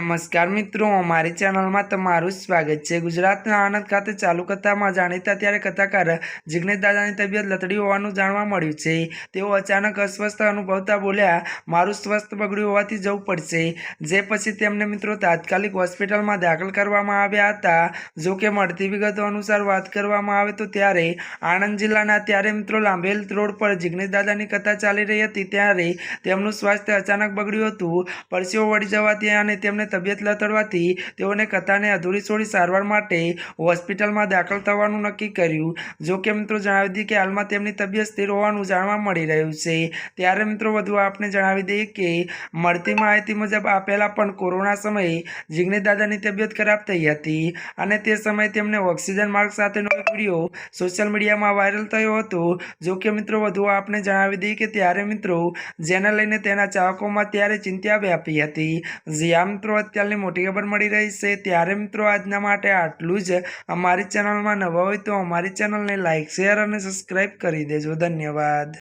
નમસ્કાર મિત્રો, અમારી ચેનલમાં તમારું સ્વાગત છે. ગુજરાતના આણંદ ખાતે ચાલુ કથામાં જાણીતા ત્યારે કથાકાર જિગ્નેશ દાદાની તબિયત લથડી હોવાનું જાણવા મળ્યું છે. તેઓ અચાનક અસ્વસ્થ અનુભવતા બોલ્યા, મારું સ્વસ્થ બગડ્યું હોવાથી જવું પડશે. જે પછી તેમને મિત્રો તાત્કાલિક હોસ્પિટલમાં દાખલ કરવામાં આવ્યા હતા. જો કે મળતી વિગતો અનુસાર વાત કરવામાં આવે તો ત્યારે આણંદ જિલ્લાના ત્યારે મિત્રો લાંબેલ રોડ પર જિગ્નેશ દાદાની કથા ચાલી રહી હતી. ત્યારે તેમનું સ્વાસ્થ્ય અચાનક બગડ્યું હતું. પરસેવો વળી જવાથી અને તેમને તબિયત લથડવાથી તેઓને કથાને અધૂરી છોડી સારવાર માટે હોસ્પિટલમાં દાખલ થવાનું નક્કી કર્યું. જો કે મિત્રો જણાવી દઈએ કે હાલમાં તેમની તબિયત સ્થિર હોવાનું જાણવા મળી રહ્યું છે. ત્યારે મિત્રો વધુ આપને જણાવી દઈએ કે મળતી માહિતી મુજબ આ પહેલાં પણ કોરોના સમયે જીગ્નેશ દાદાની તબિયત ખરાબ થઈ હતી અને તે સમયે તેમને ઓક્સિજન માર્ગ સાથેનો વીડિયો સોશિયલ મીડિયામાં વાયરલ થયો હતો. જો કે મિત્રો વધુ આપને જણાવી દઈએ કે ત્યારે મિત્રો જેને લઈને તેના ચાહકોમાં ત્યારે ચિંતા વ્યાપી હતી. જ્યાં મિત્રો અત્યારની મોટી ખબર મળી રહી છે. ત્યારે મિત્રો, આજના માટે આટલું જ. અમારી ચેનલમાં નવા હોય તો અમારી ચેનલને લાઇક શેર અને સબસ્ક્રાઈબ કરી દેજો. ધન્યવાદ.